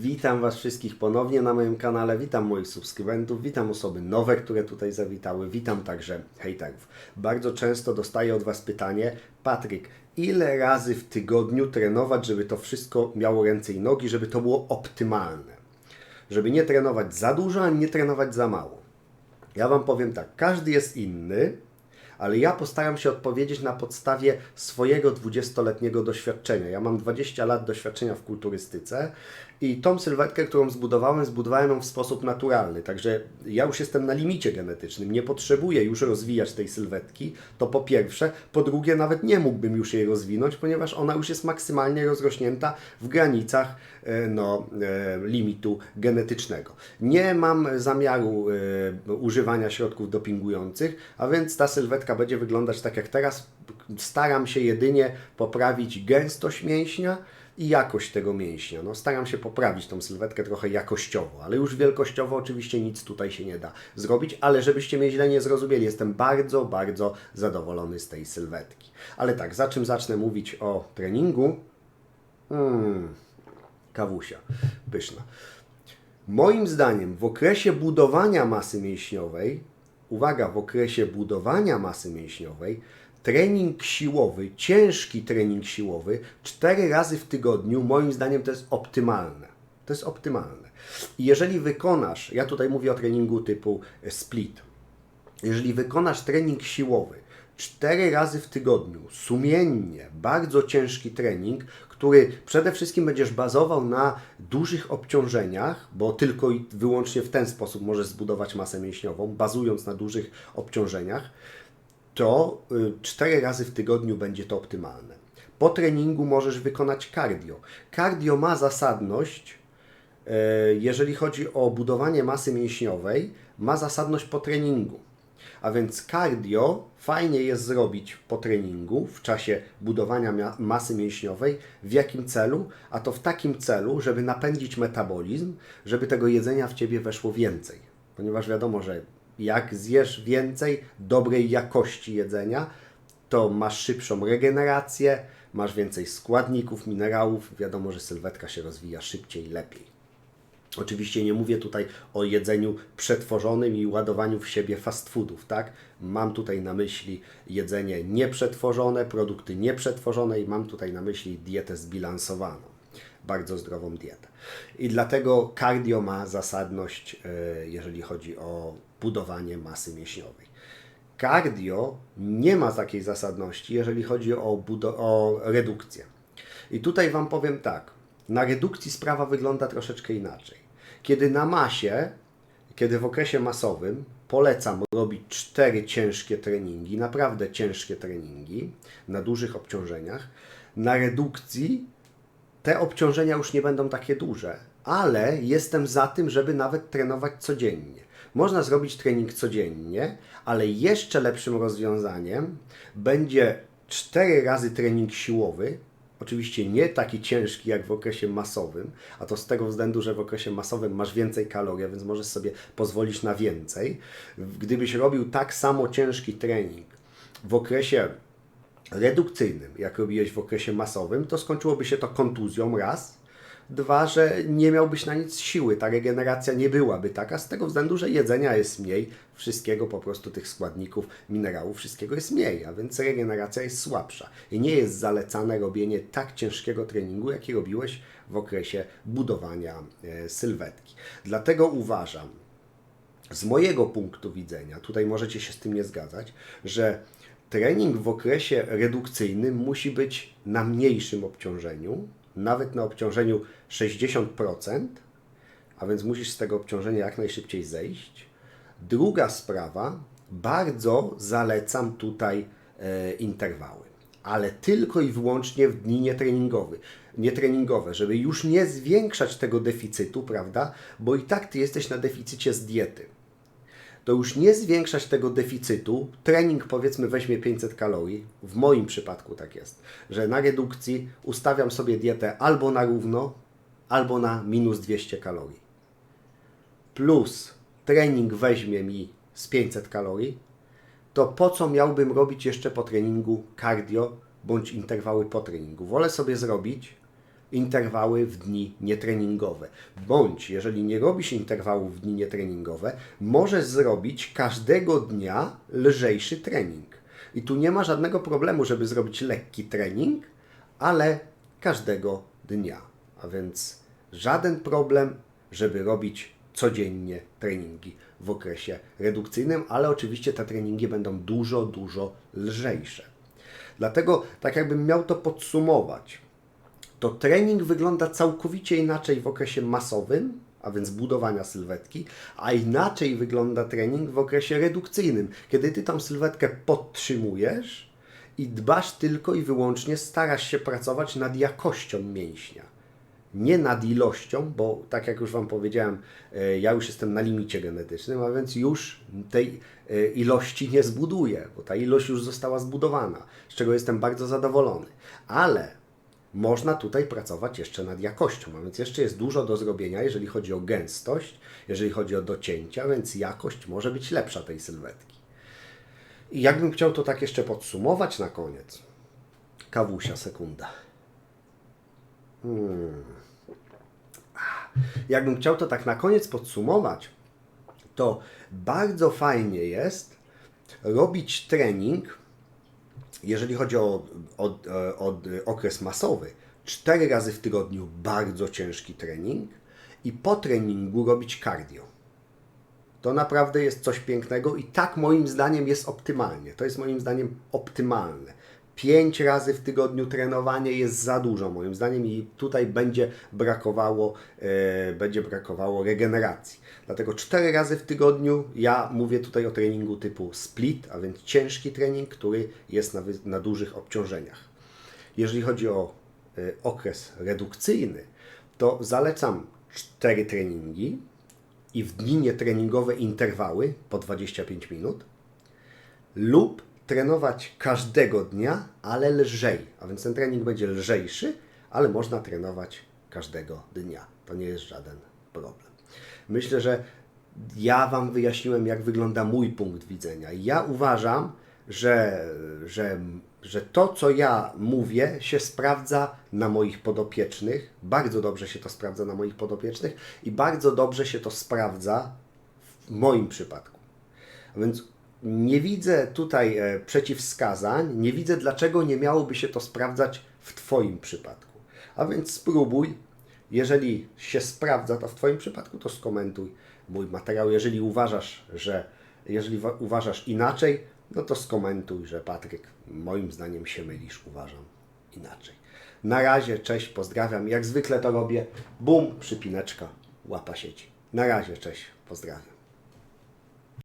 Witam Was wszystkich ponownie na moim kanale, witam moich subskrybentów, witam osoby nowe, które tutaj zawitały, witam także hejterów. Bardzo często dostaję od Was pytanie, Patryk, ile razy w tygodniu trenować, żeby to wszystko miało ręce i nogi, żeby to było optymalne? Żeby nie trenować za dużo, ani nie trenować za mało. Ja Wam powiem tak, każdy jest inny, ale ja postaram się odpowiedzieć na podstawie swojego 20-letniego doświadczenia. Ja mam 20 lat doświadczenia w kulturystyce i tą sylwetkę, którą zbudowałem, zbudowałem ją w sposób naturalny. Także ja już jestem na limicie genetycznym, nie potrzebuję już rozwijać tej sylwetki. To po pierwsze. Po drugie, nawet nie mógłbym już jej rozwinąć, ponieważ ona już jest maksymalnie rozrośnięta w granicach e, no, e, limitu genetycznego. Nie mam zamiaru e, używania środków dopingujących, a więc ta sylwetka będzie wyglądać tak jak teraz. Staram się jedynie poprawić gęstość mięśnia i jakość tego mięśnia. No, staram się poprawić tą sylwetkę trochę jakościowo, ale już wielkościowo oczywiście nic tutaj się nie da zrobić, ale żebyście mnie źle nie zrozumieli, jestem bardzo, bardzo zadowolony z tej sylwetki. Ale tak, za czym zacznę mówić o treningu? Hmm, kawusia, pyszna. Moim zdaniem w okresie budowania masy mięśniowej, uwaga, w okresie budowania masy mięśniowej, trening siłowy, ciężki trening siłowy, cztery razy w tygodniu, moim zdaniem to jest optymalne. To jest optymalne. I jeżeli wykonasz, ja tutaj mówię o treningu typu split, jeżeli wykonasz trening siłowy cztery razy w tygodniu, sumiennie, bardzo ciężki trening, który przede wszystkim będziesz bazował na dużych obciążeniach, bo tylko i wyłącznie w ten sposób możesz zbudować masę mięśniową, bazując na dużych obciążeniach, to y, cztery razy w tygodniu będzie to optymalne. Po treningu możesz wykonać cardio. Cardio ma zasadność, e, jeżeli chodzi o budowanie masy mięśniowej, ma zasadność po treningu. A więc cardio fajnie jest zrobić po treningu, w czasie budowania masy mięśniowej. W jakim celu? A to w takim celu, żeby napędzić metabolizm, żeby tego jedzenia w ciebie weszło więcej. Ponieważ wiadomo, że jak zjesz więcej dobrej jakości jedzenia, to masz szybszą regenerację, masz więcej składników, minerałów. Wiadomo, że sylwetka się rozwija szybciej i lepiej. Oczywiście nie mówię tutaj o jedzeniu przetworzonym i ładowaniu w siebie fast foodów, tak? Mam tutaj na myśli jedzenie nieprzetworzone, produkty nieprzetworzone i mam tutaj na myśli dietę zbilansowaną, bardzo zdrową dietę. I dlatego cardio ma zasadność, e, jeżeli chodzi o budowanie masy mięśniowej. Cardio nie ma takiej zasadności, jeżeli chodzi o, o redukcję. I tutaj Wam powiem tak. Na redukcji sprawa wygląda troszeczkę inaczej. Kiedy na masie, kiedy w okresie masowym polecam robić cztery ciężkie treningi, naprawdę ciężkie treningi na dużych obciążeniach, na redukcji te obciążenia już nie będą takie duże, ale jestem za tym, żeby nawet trenować codziennie. Można zrobić trening codziennie, ale jeszcze lepszym rozwiązaniem będzie 4 razy trening siłowy. Oczywiście nie taki ciężki jak w okresie masowym, a to z tego względu, że w okresie masowym masz więcej kalorii, więc możesz sobie pozwolić na więcej. Gdybyś robił tak samo ciężki trening w okresie redukcyjnym, jak robiłeś w okresie masowym, to skończyłoby się to kontuzją raz. Dwa, że nie miałbyś na nic siły, ta regeneracja nie byłaby taka, z tego względu, że jedzenia jest mniej, wszystkiego po prostu tych składników, minerałów, wszystkiego jest mniej, a więc regeneracja jest słabsza. I nie jest zalecane robienie tak ciężkiego treningu, jaki robiłeś w okresie budowania e, sylwetki. Dlatego uważam, z mojego punktu widzenia, tutaj możecie się z tym nie zgadzać, że trening w okresie redukcyjnym musi być na mniejszym obciążeniu, nawet na obciążeniu 60%, a więc musisz z tego obciążenia jak najszybciej zejść. Druga sprawa, bardzo zalecam tutaj e, interwały, ale tylko i wyłącznie w dni nietreningowe, nietreningowe, żeby już nie zwiększać tego deficytu, prawda? Bo i tak ty jesteś na deficycie z diety to już nie zwiększać tego deficytu. Trening powiedzmy weźmie 500 kalorii. W moim przypadku tak jest, że na redukcji ustawiam sobie dietę albo na równo, albo na minus 200 kalorii. Plus trening weźmie mi z 500 kalorii, to po co miałbym robić jeszcze po treningu cardio bądź interwały po treningu? Wolę sobie zrobić interwały w dni nietreningowe. Bądź, jeżeli nie robisz interwałów w dni nietreningowe, możesz zrobić każdego dnia lżejszy trening. I tu nie ma żadnego problemu, żeby zrobić lekki trening, ale każdego dnia. A więc żaden problem, żeby robić codziennie treningi w okresie redukcyjnym, ale oczywiście te treningi będą dużo, dużo lżejsze. Dlatego, tak jakbym miał to podsumować, to trening wygląda całkowicie inaczej w okresie masowym, a więc budowania sylwetki, a inaczej wygląda trening w okresie redukcyjnym, kiedy ty tą sylwetkę podtrzymujesz i dbasz tylko i wyłącznie, starasz się pracować nad jakością mięśnia. Nie nad ilością, bo tak jak już Wam powiedziałem, e, ja już jestem na limicie genetycznym, a więc już tej e, ilości nie zbuduję, bo ta ilość już została zbudowana, z czego jestem bardzo zadowolony. Ale można tutaj pracować jeszcze nad jakością, a więc jeszcze jest dużo do zrobienia, jeżeli chodzi o gęstość, jeżeli chodzi o docięcia, więc jakość może być lepsza tej sylwetki. I jakbym chciał to tak jeszcze podsumować na koniec. Kawusia, sekunda. Hmm. Jakbym chciał to tak na koniec podsumować, to bardzo fajnie jest robić trening, jeżeli chodzi o, o, o okres masowy, cztery razy w tygodniu bardzo ciężki trening i po treningu robić cardio. To naprawdę jest coś pięknego i tak moim zdaniem jest optymalnie. To jest moim zdaniem optymalne. Pięć razy w tygodniu trenowanie jest za dużo moim zdaniem i tutaj będzie brakowało, e, będzie brakowało regeneracji. Dlatego cztery razy w tygodniu ja mówię tutaj o treningu typu split, a więc ciężki trening, który jest na, na dużych obciążeniach. Jeżeli chodzi o e, okres redukcyjny, to zalecam cztery treningi i w dni nietreningowe interwały po 25 minut lub trenować każdego dnia, ale lżej. A więc ten trening będzie lżejszy, ale można trenować każdego dnia. To nie jest żaden problem. Myślę, że ja Wam wyjaśniłem, jak wygląda mój punkt widzenia. Ja uważam, że, że, że to, co ja mówię, się sprawdza na moich podopiecznych. Bardzo dobrze się to sprawdza na moich podopiecznych i bardzo dobrze się to sprawdza w moim przypadku. A więc nie widzę tutaj e, przeciwwskazań, nie widzę dlaczego nie miałoby się to sprawdzać w Twoim przypadku. A więc spróbuj, jeżeli się sprawdza to w Twoim przypadku, to skomentuj mój materiał. Jeżeli uważasz, że jeżeli wa- uważasz inaczej, no to skomentuj, że Patryk, moim zdaniem się mylisz, uważam inaczej. Na razie, cześć, pozdrawiam. Jak zwykle to robię, bum, przypineczka, łapa sieci. Na razie, cześć, pozdrawiam.